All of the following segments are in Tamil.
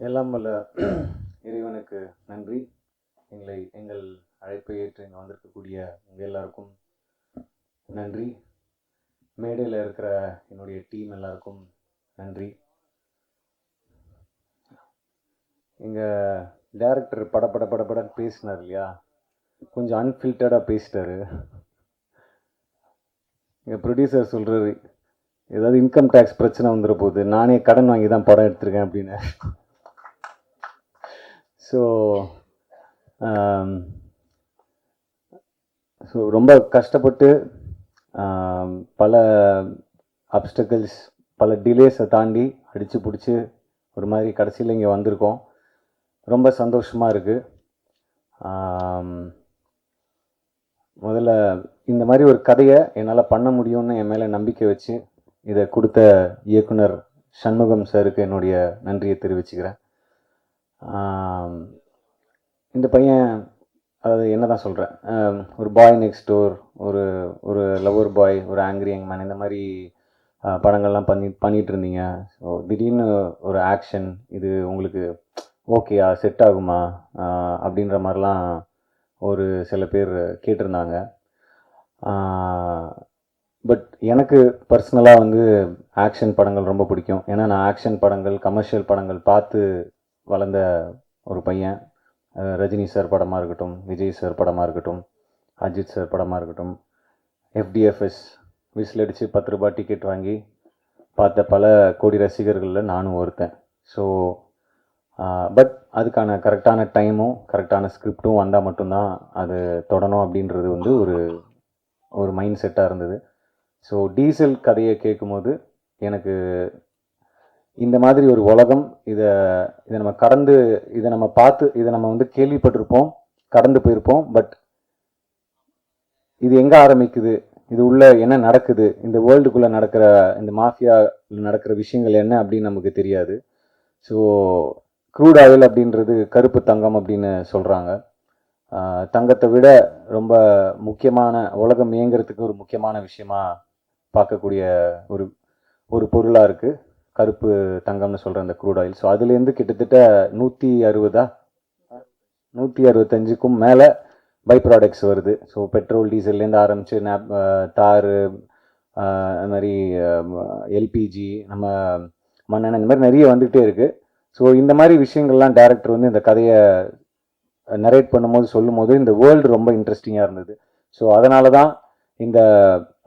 எல்லாம் வல்ல இறைவனுக்கு நன்றி. எங்களை எங்கள் அழைப்பை ஏற்று இங்கே வந்திருக்கக்கூடிய உங்கள் எல்லாருக்கும் நன்றி. மேடையில் இருக்கிற என்னுடைய டீம் எல்லாருக்கும் நன்றி. எங்கள் டேரக்டர் படப்பட படப்படன்னு பேசினார் இல்லையா? கொஞ்சம் அன்ஃபில்டர்டாக பேசிட்டாரு. எங்கள் ப்ரொடியூசர் சொல்கிறாரு ஏதாவது இன்கம் டேக்ஸ் பிரச்சனை வந்துட போகுது. நானே கடன் வாங்கி தான் படம் எடுத்திருக்கேன் அப்படின்னு. ஸோ ஸோ um, ரொம்ப கஷ்டப்பட்டு um, பல அப்டக்கிள்ஸ் பல டிலேஸை தாண்டி அடித்து பிடிச்சி ஒரு மாதிரி கடைசியில் இங்கே வந்திருக்கோம். ரொம்ப சந்தோஷமாக இருக்குது um, முதல்ல இந்த மாதிரி ஒரு கதையை என்னால் பண்ண முடியும்னு என் மேலே நம்பிக்கை வச்சு இதை கொடுத்த இயக்குனர் சண்முகம் சாருக்கு என்னுடைய நன்றியை தெரிவிச்சுக்கிறேன். இந்த பையன் அதாவது என்ன தான் சொல்கிறேன் ஒரு பாய் நெக்ஸ்ட் டோர் ஒரு ஒரு லவ்வர் பாய் ஒரு ஆங்கிரி யங் மேன் இந்த மாதிரி படங்கள்லாம் பண்ணி பண்ணிகிட்டு இருந்தீங்க. ஸோ திடீர்னு ஒரு ஆக்ஷன் இது உங்களுக்கு ஓகேயா செட் ஆகுமா அப்படின்ற மாதிரிலாம் ஒரு சில பேர் கேட்டிருந்தாங்க. பட் எனக்கு பர்சனலாக வந்து ஆக்ஷன் படங்கள் ரொம்ப பிடிக்கும். ஏன்னா நான் ஆக்ஷன் படங்கள் கமர்ஷியல் படங்கள் பார்த்து வளர்ந்த ஒரு பையன். ரஜினி சார் படமாக இருக்கட்டும் விஜய் சார் படமாக இருக்கட்டும் அஜித் சார் படமாக இருக்கட்டும் எஃப்டிஎஃப்எஸ் விசில் அடித்து பத்து ரூபாய் டிக்கெட் வாங்கி பார்த்த பல கோடி ரசிகர்களில் நானும் ஒருத்தன். ஸோ பட் அதுக்கான கரெக்டான டைமும் கரெக்டான ஸ்கிரிப்டும் வந்தால் மட்டும்தான் அது தொடணும் அப்படின்றது வந்து ஒரு ஒரு மைண்ட் செட்டாக இருந்தது. ஸோ டீசல் கதையை கேட்கும்போது எனக்கு இந்த மாதிரி ஒரு உலகம் இதை இதை நம்ம கடந்து இதை நம்ம பார்த்து இதை நம்ம வந்து கேள்விப்பட்டிருப்போம் கடந்து போயிருப்போம் பட் இது எங்கே ஆரம்பிக்குது? இது உள்ள என்ன நடக்குது? இந்த வேர்ல்டுக்குள்ளே நடக்கிற இந்த மாஃபியா நடக்கிற விஷயங்கள் என்ன அப்படின்னு நமக்கு தெரியாது. ஸோ க்ரூட் ஆயில் அப்படின்றது கருப்பு தங்கம் அப்படின்னு சொல்கிறாங்க தங்கத்தை விட ரொம்ப முக்கியமான உலகம் இயங்குறதுக்கு ஒரு முக்கியமான விஷயமா பார்க்கக்கூடிய ஒரு ஒரு பொருளாக இருக்குது கருப்பு தங்கம்னு சொல்கிற அந்த க்ரூட் ஆயில் ஸோ அதுலேருந்து கிட்டத்தட்ட நூற்றி அறுபதா? நூற்றி அறுபத்தஞ்சுக்கும் மேலே பை ப்ராடக்ட்ஸ் வருது ஸோ பெட்ரோல் டீசல்லேருந்து ஆரம்பித்து நேப் தார் அது மாதிரி எல்பிஜி நம்ம மண்ணெண்ணெய் இந்த மாதிரி நிறைய வந்துகிட்டே இருக்குது ஸோ இந்த மாதிரி விஷயங்கள்லாம் டேரக்டர் வந்து இந்த கதையை நரேட் பண்ணும்போது சொல்லும்போது இந்த வேர்ல்டு ரொம்ப இன்ட்ரெஸ்டிங்காக இருந்தது. ஸோ அதனால தான் இந்த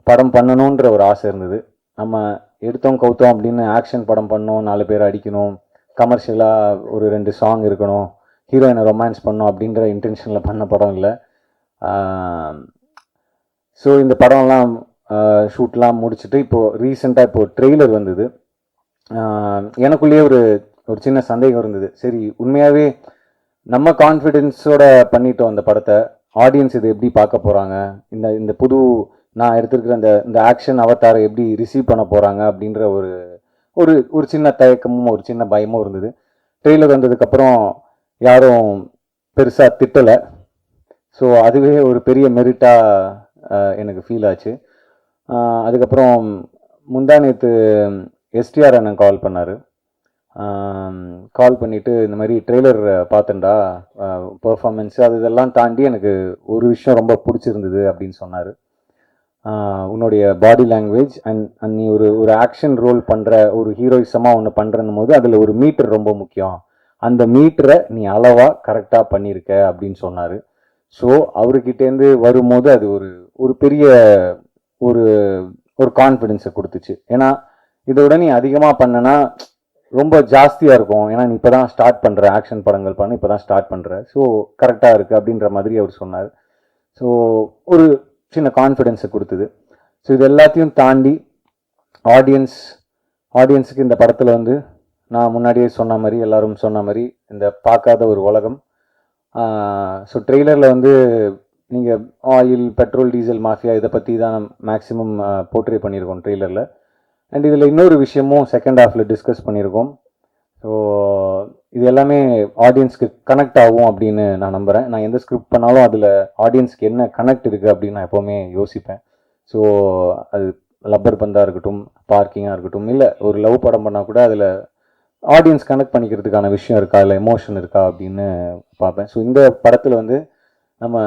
படம் பண்ணணுன்ற ஒரு ஆசை இருந்தது. நம்ம எடுத்தோம் கவுத்தோம் அப்படின்னு ஆக்ஷன் படம் பண்ணோம் நாலு பேர் அடிக்கணும் கமர்ஷியலாக ஒரு ரெண்டு சாங் இருக்கணும் ஹீரோயினை ரொமான்ஸ் பண்ணோம் அப்படின்ற இன்டென்ஷனில் பண்ண படம் இல்லை. ஸோ இந்த படம்லாம் ஷூட்லாம் முடிச்சுட்டு இப்போது ரீசெண்டாக இப்போது ட்ரெய்லர் வந்தது. எனக்குள்ளேயே ஒரு ஒரு சின்ன சந்தேகம் இருந்தது. சரி உண்மையாகவே நம்ம கான்ஃபிடென்ஸோட பண்ணிட்டோம் அந்த படத்தை. ஆடியன்ஸ் இது எப்படி பார்க்க போகிறாங்க இந்த இந்த புது நான் எடுத்திருக்கிற இந்த இந்த ஆக்ஷன் அவத்தாரை எப்படி ரிசீவ் பண்ண போகிறாங்க அப்படின்ற ஒரு ஒரு ஒரு சின்ன தயக்கமும் ஒரு சின்ன பயமும் இருந்தது. ட்ரெய்லர் வந்ததுக்கப்புறம் யாரும் பெருசாக திட்டலை. ஸோ அதுவே ஒரு பெரிய மெரிட்டாக எனக்கு ஃபீல் ஆச்சு. அதுக்கப்புறம் முந்தா நேற்று எஸ்டிஆர் அண்ணன் கால் பண்ணார். கால் பண்ணிவிட்டு இந்த மாதிரி ட்ரெய்லர் பார்த்தேன்டா பெர்ஃபார்மன்ஸு அது இதெல்லாம் தாண்டி எனக்கு ஒரு விஷயம் ரொம்ப பிடிச்சிருந்தது அப்படின்னு சொன்னார். உன்னுடைய பாடி லாங்குவேஜ் அண்ட் அண்ட் நீ ஒரு ஒரு ஆக்ஷன் ரோல் பண்ணுற ஒரு ஹீரோயிசமாக ஒன்று பண்ணுறன்னும் போது அதில் ஒரு மீட்டர் ரொம்ப முக்கியம். அந்த மீட்டரை நீ அளவாக கரெக்டாக பண்ணியிருக்க அப்படின்னு சொன்னார். ஸோ அவர்கிட்டேருந்து வரும்போது அது ஒரு ஒரு பெரிய ஒரு ஒரு கான்ஃபிடென்ஸை கொடுத்துச்சு. ஏன்னா இதோட நீ அதிகமாக பண்ணனா ரொம்ப ஜாஸ்தியாக இருக்கும். ஏன்னா நீ இப்போ தான் ஸ்டார்ட் பண்ணுற ஆக்ஷன் படங்கள் பண்ண இப்போ தான் ஸ்டார்ட் பண்ணுற ஸோ கரெக்டாக இருக்குது அப்படின்ற மாதிரி அவர் சொன்னார். ஸோ ஒரு சின்ன கான்ஃபிடென்ஸை கொடுத்தது. ஸோ இது எல்லாத்தையும் தாண்டி ஆடியன்ஸ் ஆடியன்ஸுக்கு இந்த படத்தில் வந்து நான் முன்னாடியே சொன்ன மாதிரி எல்லோரும் சொன்ன மாதிரி இந்த பார்க்காத ஒரு உலகம். ஸோ ட்ரெய்லரில் வந்து நீங்கள் ஆயில் பெட்ரோல் டீசல் மாஃபியா இதை பற்றி தான் மேக்ஸிமம் போர்ட்ரே பண்ணியிருக்கோம் ட்ரெய்லரில் அண்ட் இதில் இன்னொரு விஷயமும் செகண்ட் ஹாஃபில் டிஸ்கஸ் பண்ணியிருக்கோம். ஸோ இது எல்லாமே ஆடியன்ஸ்க்கு கனெக்ட் ஆகும் அப்படின்னு நான் நம்புகிறேன் நான் எந்த ஸ்கிரிப்ட் பண்ணாலும் அதில் ஆடியன்ஸ்க்கு என்ன கனெக்ட் இருக்குது அப்படின்னு நான் எப்போவுமே யோசிப்பேன். ஸோ அது லப்பர் பந்தாக இருக்கட்டும் பார்க்கிங்காக இருக்கட்டும் இல்லை ஒரு லவ் படம் பண்ணால் கூட அதில் ஆடியன்ஸ் கனெக்ட் பண்ணிக்கிறதுக்கான விஷயம் இருக்கா இல்லை எமோஷன் இருக்கா அப்படின்னு பார்ப்பேன். ஸோ இந்த படத்தில் வந்து நம்ம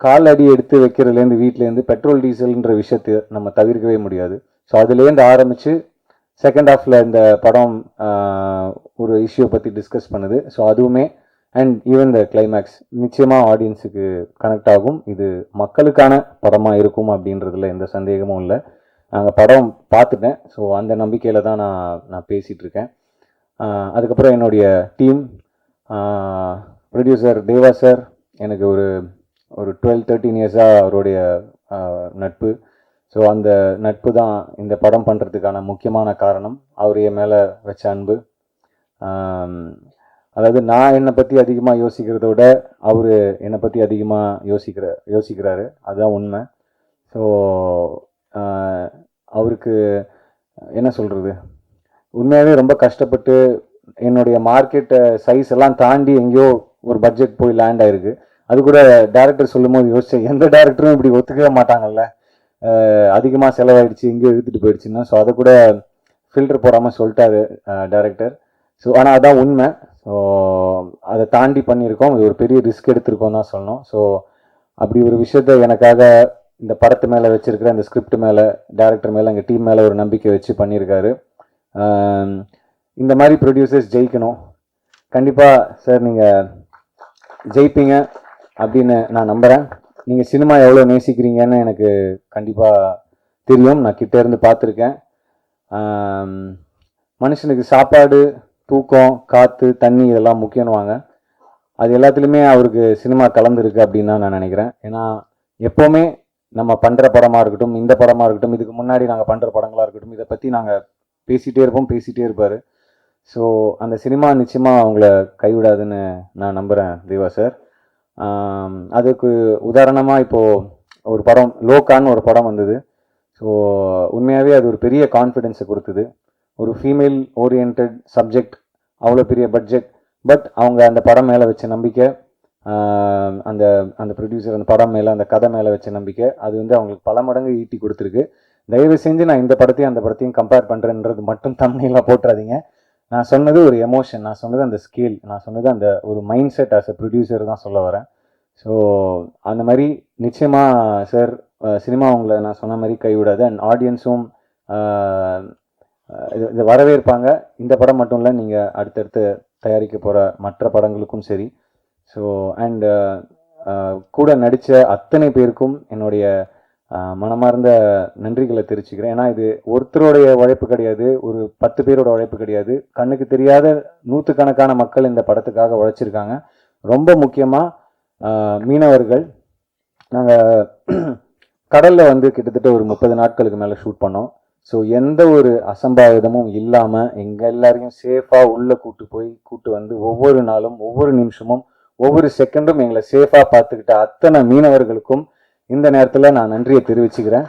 கால் அடி எடுத்து வைக்கிறதுலேருந்து வீட்டிலேருந்து பெட்ரோல் டீசல்ன்ற விஷயத்தை நம்ம தவிர்க்கவே முடியாது. ஸோ அதுலேருந்து ஆரம்பித்து செகண்ட் ஹாஃபில் இந்த படம் ஒரு இஷ்யூ பற்றி டிஸ்கஸ் பண்ணுது. ஸோ அதுவுமே அண்ட் ஈவன் த கிளைமேக்ஸ் நிச்சயமாக ஆடியன்ஸுக்கு கனெக்ட் ஆகும். இது மக்களுக்கான படமாக இருக்கும் அப்படின்றதுல எந்த சந்தேகமும் இல்லை. நாங்கள் படம் பார்த்துட்டேன். ஸோ அந்த நம்பிக்கையில் தான் நான் நான் பேசிகிட்ருக்கேன் அதுக்கப்புறம் என்னுடைய டீம் ப்ரொடியூசர் தேவா சார் எனக்கு ஒரு ஒரு டுவெல் தேர்ட்டீன் இயர்ஸாக அவருடைய நட்பு. ஸோ அந்த நட்பு தான் இந்த படம் பண்ணுறதுக்கான முக்கியமான காரணம். அவர் என் மேலே வச்ச அன்பு. அதாவது நான் என்னை பற்றி அதிகமாக யோசிக்கிறத விட அவர் என்னை பற்றி அதிகமாக யோசிக்கிற யோசிக்கிறாரு. அதுதான் உண்மை. ஸோ அவருக்கு என்ன சொல்கிறது உண்மையாகவே ரொம்ப கஷ்டப்பட்டு என்னுடைய மார்க்கெட்டை சைஸ் எல்லாம் தாண்டி எங்கேயோ ஒரு பட்ஜெட் போய் லேண்ட் ஆயிருக்கு. அது கூட டேரக்டர் சொல்லும் போது யோசிச்சேன் எந்த டேரக்டரும் இப்படி ஒத்துக்கவே மாட்டாங்கல்ல? அதிகமாக செலவாயிடுச்சு எங்கேயோ இழுத்துட்டு போயிடுச்சுன்னா ஸோ அதை கூட ஃபில்டர் போடாமல் சொல்லிட்டாரு டேரக்டர் ஸோ ஆனால் அதான் உண்மை. ஸோ அதை தாண்டி பண்ணியிருக்கோம். இது ஒரு பெரிய ரிஸ்க் எடுத்திருக்கோம் தான் சொல்லணும். ஸோ அப்படி ஒரு விஷயத்த எனக்காக இந்த படத்து மேலே வச்சுருக்கிற இந்த ஸ்கிரிப்ட் மேலே டேரக்டர் மேலே எங்கள் டீம் மேலே ஒரு நம்பிக்கை வச்சு பண்ணியிருக்காரு. இந்த மாதிரி ப்ரொடியூசர்ஸ் ஜெயிக்கணும். கண்டிப்பாக சார் நீங்கள் ஜெயிப்பீங்க அப்படின்னு நான் நம்புகிறேன் நீங்கள் சினிமா எவ்வளோ நேசிக்கிறீங்கன்னு எனக்கு கண்டிப்பாக தெரியும். நான் கிட்டே இருந்து பார்த்துருக்கேன். மனுஷனுக்கு சாப்பாடு தூக்கம் காற்று தண்ணி இதெல்லாம் முக்கியம்னுவாங்க. அது எல்லாத்துலேயுமே அவருக்கு சினிமா கலந்துருக்கு அப்படின்னு தான் நான் நினைக்கிறேன். ஏன்னா எப்போவுமே நம்ம பண்ணுற படமாக இருக்கட்டும் இந்த படமாக இருக்கட்டும் இதுக்கு முன்னாடி நாங்கள் பண்ணுற படங்களாக இருக்கட்டும் இதை பற்றி நாங்கள் பேசிகிட்டே இருப்போம் பேசிகிட்டே இருப்பார். ஸோ அந்த சினிமா நிச்சயமாக அவங்கள கைவிடாதுன்னு நான் நம்புகிறேன் தேவா சார் அதுக்கு உதாரணமாக இப்போது ஒரு படம் லோகான்னு ஒரு படம் வந்தது. ஸோ உண்மையாகவே அது ஒரு பெரிய கான்ஃபிடென்ஸை கொடுத்தது. ஒரு ஃபீமேல் ஓரியன்ட் சப்ஜெக்ட் அவ்வளோ பெரிய பட்ஜெட் பட் அவங்க அந்த படம் மேலே வச்ச நம்பிக்கை அந்த அந்த ப்ரொடியூசர் அந்த படம் மேலே அந்த கதை மேலே வச்ச நம்பிக்கை அது வந்து அவங்களுக்கு பல மடங்கு ஈட்டி கொடுத்துருக்கு. தயவு செஞ்சு நான் இந்த படத்தையும் அந்த படத்தையும் கம்பேர் பண்ணுறேன்றது மட்டும் தமிழில் போட்டுறாதீங்க. நான் சொன்னது ஒரு எமோஷன் நான் சொன்னது அந்த ஸ்கேல் நான் சொன்னது அந்த ஒரு mind set as a producer தான் சொல்ல வரேன். ஸோ அந்த மாதிரி நிச்சயமாக சார் சினிமா உங்களை நான் சொன்ன மாதிரி கைவிடாது. அண்ட் ஆடியன்ஸும் இது இதை வரவேற்பாங்க. இந்த படம் மட்டும் இல்லை நீங்கள் அடுத்தடுத்து தயாரிக்க போகிற மற்ற படங்களுக்கும் சரி. ஸோ அண்ட் கூட நடித்த அத்தனை பேருக்கும் என்னுடைய மனமார்ந்த நன்றிகளை தெரிவிச்சுக்கிறேன். ஏன்னா இது ஒருத்தருடைய உழைப்பு கிடையாது ஒரு பத்து பேரோட உழைப்பு கிடையாது. கண்ணுக்கு தெரியாத நூற்றுக்கணக்கான மக்கள் இந்த படத்துக்காக உழைச்சிருக்காங்க. ரொம்ப முக்கியமாக மீனவர்கள் நாங்கள் கடலில் வந்து கிட்டத்தட்ட ஒரு முப்பது நாட்களுக்கு மேலே ஷூட் பண்ணோம். ஸோ எந்த ஒரு அசம்பாவிதமும் இல்லாமல் எங்கள் எல்லாரையும் சேஃபாக உள்ளே கூட்டு போய் கூட்டு வந்து ஒவ்வொரு நாளும் ஒவ்வொரு நிமிஷமும் ஒவ்வொரு செகண்டும் எங்களை சேஃபாக பார்த்துக்கிட்ட அத்தனை மீனவர்களுக்கும் இந்த நேரத்தில் நான் நன்றியை தெரிவிச்சுக்கிறேன்.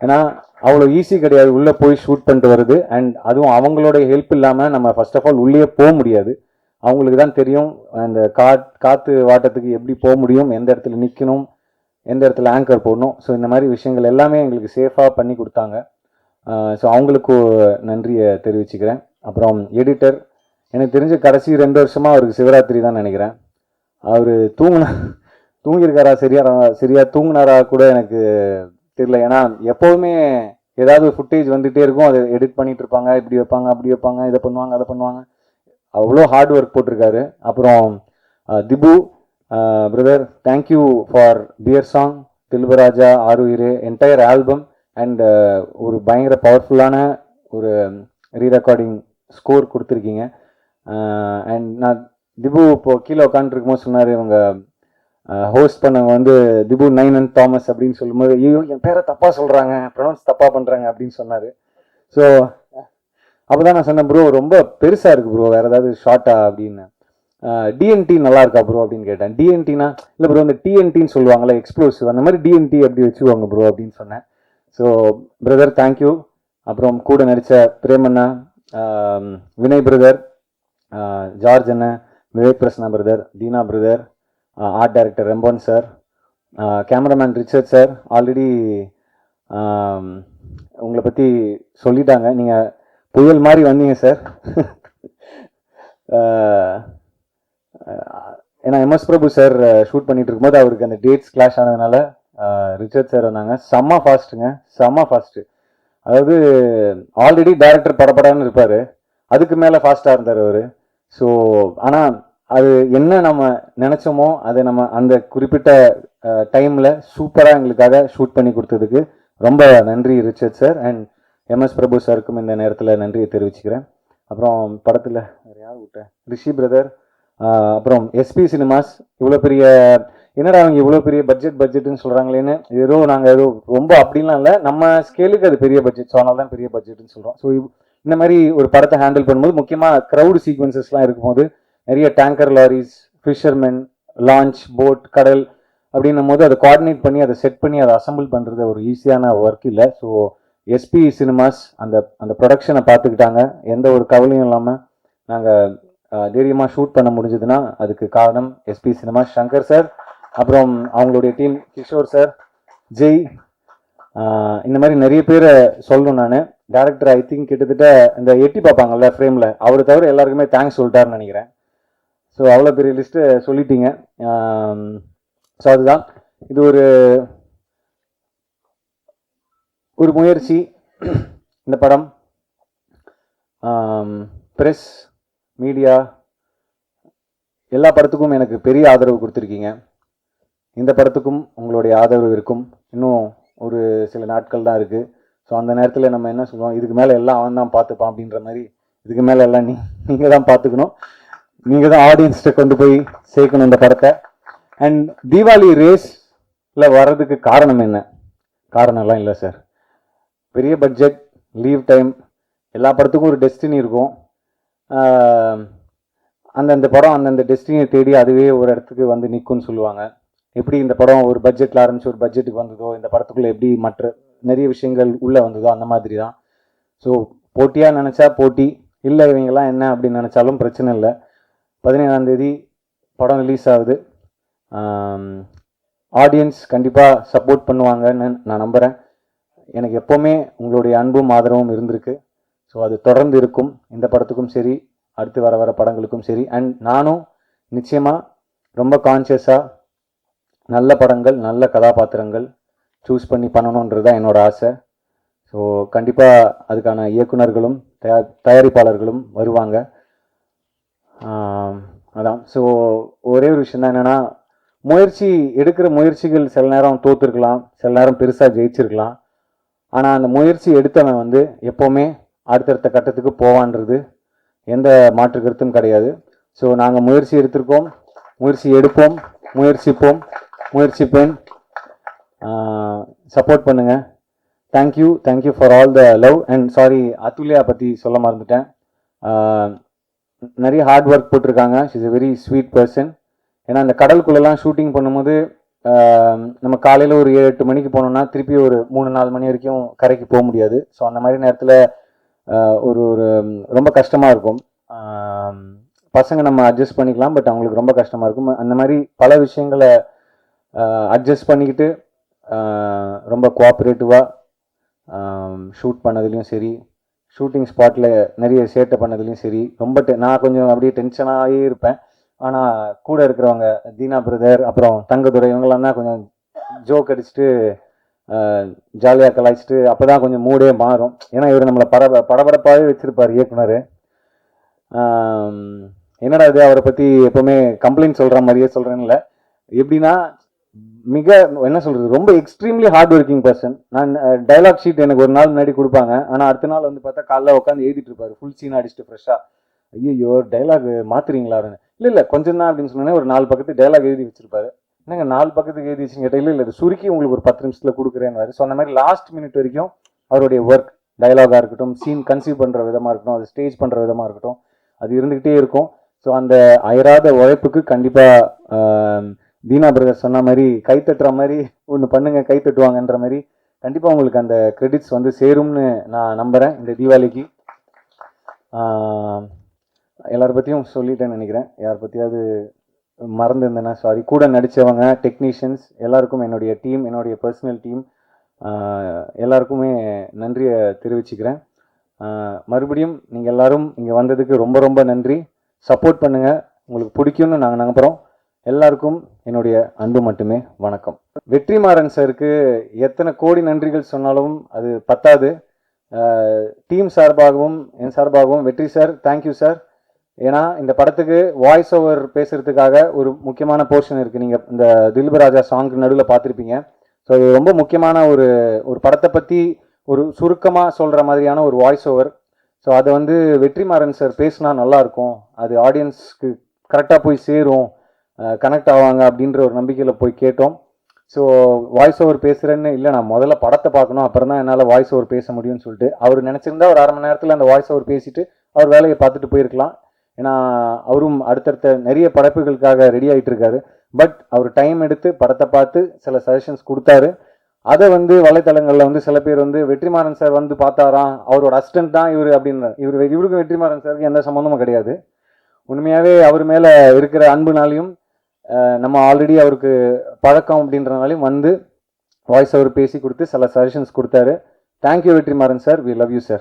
ஏன்னா அவ்வளோ ஈஸி கிடையாது. உள்ளே போய் ஷூட் பண்ணிட்டு வருது அண்ட் அதுவும் அவங்களோட ஹெல்ப் இல்லாமல் நம்ம ஃபர்ஸ்ட் ஆஃப் ஆல் உள்ளே போக முடியாது. அவங்களுக்கு தான் தெரியும் அந்த காத் காற்று வாட்டத்துக்கு எப்படி போக முடியும் எந்த இடத்துல நிற்கணும் எந்த இடத்துல ஆங்கர் போடணும். ஸோ இந்த மாதிரி விஷயங்கள் எல்லாமே எங்களுக்கு சேஃபாக பண்ணி கொடுத்தாங்க. ஸோ அவங்களுக்கு நன்றியை தெரிவிச்சுக்கிறேன். அப்புறம் எடிட்டர் எனக்கு தெரிஞ்ச கடைசி ரெண்டு வருஷமாக அவருக்கு சிவராத்திரி தான் நினைக்கிறேன். அவர் தூங்கின தூங்கியிருக்காரா சரியா சரியா தூங்கினாரா கூட எனக்கு தெரியல. ஏன்னா எப்போவுமே ஏதாவது ஃபுட்டேஜ் வந்துகிட்டே இருக்கும். அதை எடிட் பண்ணிட்டு இருப்பாங்க. இப்படி வைப்பாங்க அப்படி வைப்பாங்க இதை பண்ணுவாங்க அதை பண்ணுவாங்க. அவ்வளோ ஹார்ட் ஒர்க் போட்டிருக்காரு. அப்புறம் Dhibu brother thank you for pier song தில்வராஜா ஆறுயிரே என்டையர் ஆல்பம் அண்ட் ஒரு பயங்கர பவர்ஃபுல்லான ஒரு ரீ ரெக்கார்டிங் ஸ்கோர் கொடுத்துருக்கீங்க அண்ட் நான் திபு இப்போ கீழே உட்காந்துருக்கும்போது சொன்னார் இவங்க ஹோஸ்ட் பண்ணவங்க வந்து திபு நைன் அண்ட் தாமஸ் அப்படின்னு சொல்லும்போது ஐயோ என் பேரை தப்பாக சொல்கிறாங்க ப்ரொனவுன்ஸ் தப்பாக பண்ணுறாங்க அப்படின்னு சொன்னார். ஸோ அப்போ தான் நான் சொன்னேன் ப்ரோ ரொம்ப பெருசாக இருக்குது ப்ரோ வேறு ஏதாவது ஷார்ட்டா அப்படின்னு. டிஎன்டி நல்லா இருக்கா ப்ரோ அப்படின்னு கேட்டேன். டிஎன்டினா இல்லை ப்ரோ இந்த டிஎன்டின்னு சொல்லுவாங்களே எக்ஸ்ப்ளோசிவ் அந்த மாதிரி டிஎன்டி அப்படி வச்சுக்குவாங்க ப்ரோ அப்படின்னு சொன்னேன். ஸோ பிரதர் தேங்க்யூ அப்புறம் கூட நடித்த பிரேமண்ணா வினய் பிரதர் ஜார்ஜ் அண்ணன் Vivek Prasanna brother Dheena brother art director Rembon sir cameraman Richard sir already உங்களை பற்றி சொல்லிட்டாங்க. நீங்கள் புயல் மாதிரி வந்தீங்க சார் ஏன்னா எம்எஸ் பிரபு சார் ஷூட் பண்ணிட்டு இருக்கும்போது அவருக்கு அந்த டேட்ஸ் கிளாஷ் ஆனதுனால ரிச்சர்ட் சார் வந்தாங்க. செம்ம ஃபாஸ்ட்டுங்க செம்ம ஃபாஸ்ட்டு அதாவது ஆல்ரெடி டேரக்டர் படப்படான்னு இருப்பார். அதுக்கு மேலே ஃபாஸ்ட்டாக இருந்தார் அவர். ஸோ ஆனால் அது என்ன நம்ம நினச்சோமோ அதை நம்ம அந்த குறிப்பிட்ட டைமில் சூப்பராக எங்களுக்காக ஷூட் பண்ணி கொடுத்ததுக்கு ரொம்ப நன்றி Richard sir. And MS Prabhu சாருக்கும் இந்த நேரத்தில் நன்றியை தெரிவிச்சுக்கிறேன். அப்புறம் படத்தில் யார் விட்டேன் ரிஷி பிரதர் அப்புறம் எஸ்பி சினிமாஸ் இவ்வளோ பெரிய என்னடா அவங்க இவ்வளோ பெரிய பட்ஜெட் பட்ஜெட்னு சொல்கிறாங்களேன்னு ஏதோ நாங்கள் ஏதோ ரொம்ப அப்படிலாம் இல்லை. நம்ம ஸ்கேலுக்கு அது பெரிய பட்ஜெட் ஸோ அதனால தான் பெரிய பட்ஜெட்னு சொல்கிறோம் ஸோ இந்த மாதிரி ஒரு படத்தை ஹேண்டில் பண்ணும்போது முக்கியமாக க்ரௌடு சீக்வன்சஸ்லாம் இருக்கும்போது நிறைய tanker lorries fishermen launch boat கடல் அப்படின்னும் போது அதை கோஆர்டினேட் பண்ணி அதை செட் பண்ணி அதை அசம்பிள் பண்ணுறது ஒரு ஈஸியான ஒர்க் இல்லை. ஸோ எஸ்பி சினிமாஸ் அந்த அந்த ப்ரொடக்ஷனை பார்த்துக்கிட்டாங்க. எந்த ஒரு கவலையும் இல்லாமல் நாங்கள் தைரியமாக ஷூட் பண்ண முடிஞ்சதுன்னா அதுக்கு காரணம் எஸ்பி சினிமாஸ் சங்கர் சார் அப்புறம் அவங்களுடைய டீம் கிஷோர் சார் ஜெய் இந்த மாதிரி நிறைய பேரை சொல்லணும் நான். டேரக்டர் ஐ திங்க் கிட்டத்தட்ட இந்த எட்டி பார்ப்பாங்கல்ல ஃப்ரேமில் அவரை தவிர எல்லாருக்குமே தேங்க்ஸ் சொல்லிட்டாருன்னு நினைக்கிறேன். ஸோ அவ்வளோ பெரிய லிஸ்ட்டு சொல்லிட்டீங்க. ஸோ அதுதான். இது ஒரு ஒரு முயற்சி. இந்த படம் ப்ரெஸ் மீடியா எல்லா படத்துக்கும் எனக்கு பெரிய ஆதரவு கொடுத்துருக்கீங்க. இந்த படத்துக்கும் உங்களுடைய ஆதரவு இருக்கும். இன்னும் ஒரு சில நாட்கள் தான் இருக்குது ஸோ அந்த நேரத்தில் நம்ம என்ன சொல்லுவோம்? இதுக்கு மேலே எல்லாம் அவன் தான் பார்த்துப்பான் அப்படின்ற மாதிரி இதுக்கு மேலே எல்லாம் நீ நீங்கள் தான் பார்த்துக்கணும். நீங்கள் தான் ஆடியன்ஸ்கிட்ட கொண்டு போய் சேர்க்கணும் இந்த படத்தை. அண்ட் தீபாவளி ரேஸில் வர்றதுக்கு காரணம் என்ன? காரணம்லாம் இல்லை சார் பெரிய பட்ஜெட் லீவ் டைம் எல்லா படத்துக்கும் ஒரு டெஸ்டினி இருக்கும். அந்தந்த படம் அந்தந்த டெஸ்டினியை தேடி அதுவே ஒரு இடத்துக்கு வந்து நிற்கும்னு சொல்லுவாங்க. எப்படி இந்த படம் ஒரு பட்ஜெட்டில் ஆரம்பிச்சு ஒரு பட்ஜெட்டுக்கு வந்ததோ இந்த படத்துக்குள்ளே எப்படி மற்ற நிறைய விஷயங்கள் உள்ளே வந்ததோ அந்த மாதிரி தான் ஸோ போட்டியாக நினச்சா போட்டி இல்லை இவங்கெல்லாம் என்ன அப்படின்னு நினச்சாலும் பிரச்சனை இல்லை. பதினேழாம் தேதி படம் ரிலீஸ் ஆகுது. ஆடியன்ஸ் கண்டிப்பாக சப்போர்ட் பண்ணுவாங்கன்னு நான் நம்புகிறேன் எனக்கு எப்போவுமே உங்களுடைய அன்பும் ஆதரவும் இருந்திருக்கு. ஸோ அது தொடர்ந்து இருக்கும். இந்த படத்துக்கும் சரி அடுத்து வர வர படங்களுக்கும் சரி. அண்ட் நானும் நிச்சயமாக ரொம்ப கான்ஷியஸாக நல்ல படங்கள் நல்ல கதாபாத்திரங்கள் சூஸ் பண்ணி பண்ணணுன்றது தான் என்னோட ஆசை. ஸோ கண்டிப்பாக அதுக்கான இயக்குனர்களும் தயா தயாரிப்பாளர்களும் வருவாங்க. அதான். ஸோ ஒரே ஒரு விஷயம் தான் என்னென்னா முயற்சி எடுக்கிற முயற்சிகள் சில நேரம் தோத்துருக்கலாம் சில நேரம் பெருசாக ஜெயிச்சிருக்கலாம். ஆனால் அந்த முயற்சி எடுத்தவன் வந்து எப்போவுமே அடுத்தடுத்த கட்டத்துக்கு போவான்றது எந்த மாற்று கருத்தும் கிடையாது. ஸோ நாங்கள் முயற்சி எடுத்திருக்கோம் முயற்சி எடுப்போம் முயற்சிப்போம் முயற்சிப்பேன். சப்போர்ட் பண்ணுங்கள் thank you thank you for all the love and sorry Athulya பற்றி சொல்ல மறந்துட்டேன். நிறைய ஹார்ட் ஒர்க் போட்டிருக்காங்க. She's a very sweet person ஏன்னா அந்த கடலுக்குள்ளெல்லாம் ஷூட்டிங் பண்ணும்போது நம்ம காலையில் ஒரு ஏழு எட்டு மணிக்கு போனோம்னா திருப்பி ஒரு மூணு நாலு மணி வரைக்கும் கரைக்கு போக முடியாது. ஸோ அந்த மாதிரி நேரத்தில் ஒரு ஒரு ரொம்ப கஷ்டமாக இருக்கும். பசங்க நம்ம அட்ஜஸ்ட் பண்ணிக்கலாம் பட் அவங்களுக்கு ரொம்ப கஷ்டமாக இருக்கும். அந்த மாதிரி பல விஷயங்களை அட்ஜஸ்ட் பண்ணிக்கிட்டு ரொம்ப கோஆப்ரேட்டிவாக ஷூட் பண்ணதுலேயும் சரி ஷூட்டிங் ஸ்பாட்டில் நிறைய சேட்டை பண்ணதுலேயும் சரி ரொம்ப டெ நான் கொஞ்சம் அப்படியே டென்ஷனாகவே இருப்பேன். ஆனால் கூட இருக்கிறவங்க தீனா பிரதர் அப்புறம் தங்கதுரை இவங்கெல்லாம் தான் கொஞ்சம் ஜோக் அடிச்சுட்டு ஜாலியாக கலாய்ச்சிட்டு அப்போ தான் கொஞ்சம் மூடே மாறும். ஏன்னா இவர் நம்மளை பட படபடப்பாகவே வச்சுருப்பார் இயக்குனர். என்னடா இது அவரை பற்றி எப்போவுமே கம்ப்ளைண்ட் சொல்கிற மாதிரியே சொல்கிறேன்ல எப்படின்னா மிக என்ன சொல்கிறது ரொம்ப எக்ஸ்ட்ரீம்லி ஹார்ட் ஒர்க்கிங் பர்சன் நான் டைலாக் ஷீட் எனக்கு ஒரு நாள் முன்னாடி கொடுப்பாங்க. ஆனால் அடுத்த நாள் வந்து பார்த்தா காலைல உட்காந்து எழுதிட்டு இருப்பாரு. ஃபுல் சீன் அடிச்சுட்டு ஃப்ரெஷ்ஷாக ஐயோ டைலாக் மாத்துறீங்களா? அப்படின்னு. இல்லை இல்லை கொஞ்சம் தான் அப்படின்னு சொன்னோன்னே ஒரு நாலு பக்கத்து டைலாக் எழுதி வச்சிருப்பாரு. என்னங்க நாலு பக்கத்துக்கு எழுதி வச்சுன்னு கேட்டால் இல்லை இல்லை சுருக்கி உங்களுக்கு ஒரு பத்து நிமிஷத்தில் கொடுக்குறேன்னு ஸோ அந்த மாதிரி லாஸ்ட் மினிட் வரைக்கும் அவருடைய ஒர்க் டைலாகாக இருக்கட்டும் சீன் கன்சீவ் பண்ணுற விதமாக இருக்கட்டும் அது ஸ்டேஜ் பண்ணுற விதமாக இருக்கட்டும் அது இருந்துக்கிட்டே இருக்கும். ஸோ அந்த அயராத உழைப்புக்கு கண்டிப்பாக தீனா பிரதர் சொன்ன மாதிரி கை தட்டுற மாதிரி ஒன்று பண்ணுங்க கை தட்டுவாங்கன்ற மாதிரி கண்டிப்பாக உங்களுக்கு அந்த கிரெடிட்ஸ் வந்து சேரும்னு நான் நம்புகிறேன் இந்த தீபாவளிக்கு. ஆஹ் எல்லார் பற்றியும் சொல்லிட்டேன்னு நினைக்கிறேன். யார் பற்றியாவது மறந்துருந்தேன்னா சாரி கூட நடித்தவங்க டெக்னீஷியன்ஸ் எல்லாருக்கும் என்னுடைய டீம் என்னுடைய பர்சனல் டீம் எல்லாருக்குமே நன்றியை தெரிவிச்சுக்கிறேன். மறுபடியும் நீங்கள் எல்லோரும் இங்கே வந்ததுக்கு ரொம்ப ரொம்ப நன்றி. சப்போர்ட் பண்ணுங்கள் உங்களுக்கு பிடிக்கும்னு நாங்கள் நம்புகிறோம் எல்லாருக்கும் என்னுடைய அன்பு மட்டுமே வணக்கம். வெற்றிமாறன் சாருக்கு எத்தனை கோடி நன்றிகள் சொன்னாலும் அது பத்தாது. டீம் சார்பாகவும் என் சார்பாகவும் வெற்றி சார் தேங்க்யூ சார். ஏன்னா இந்த படத்துக்கு வாய்ஸ் ஓவர் பேசுறதுக்காக ஒரு முக்கியமான போர்ஷன் இருக்குது நீங்கள் இந்த தில்பராஜா சாங் நடுவில் பார்த்துருப்பீங்க. ஸோ இது ரொம்ப முக்கியமான ஒரு ஒரு படத்தை பற்றி ஒரு சுருக்கமாக சொல்கிற மாதிரியான ஒரு வாய்ஸ் ஓவர் ஸோ அதை வந்து வெற்றிமாறன் சார் பேசினா நல்லாயிருக்கும் அது ஆடியன்ஸ்க்கு கரெக்டாக போய் சேரும். கனெக்ட் ஆவாங்க அப்படின்ற ஒரு நம்பிக்கையில் போய் கேட்டோம். ஸோ வாய்ஸ் ஓவர் பேசுகிறேன்னு இல்லை நான் முதல்ல படத்தை பார்க்கணும் அப்புறம் தான் என்னால் வாய்ஸ் ஓவர் பேச முடியும்னு சொல்லிட்டு. அவர் நினச்சிருந்தா ஒரு அரை மணி நேரத்தில் அந்த வாய்ஸ் ஓவர் பேசிட்டு அவர் வேலையை பார்த்துட்டு போயிருக்கலாம். ஏன்னா அவரும் அடுத்தடுத்த நிறைய படைப்புகளுக்காக ரெடி ஆகிட்டு இருக்காரு. பட் அவர் டைம் எடுத்து படத்தை பார்த்து சில சஜஷன்ஸ் கொடுத்தாரு. அதை வந்து வலைத்தளங்களில் வந்து சில பேர் வந்து வெற்றிமாறன் சார் வந்து பார்த்தாராம் அவரோட அசிஸ்டன்ட் தான் இவர் அப்படின்னு. இவர் இவருக்கும் வெற்றிமாறன் சாருக்கு எந்த சம்மந்தமும் கிடையாது. உண்மையாகவே அவர் மேலே இருக்கிற அன்புனாலையும் நம்ம ஆல்ரெடி அவருக்கு பழக்கம் அப்படின்றனாலையும் வந்து வாய்ஸ் அவர் பேசி கொடுத்து சில சஜஷன்ஸ் கொடுத்தாரு. Thank you Vetrimaaran sir we love you sir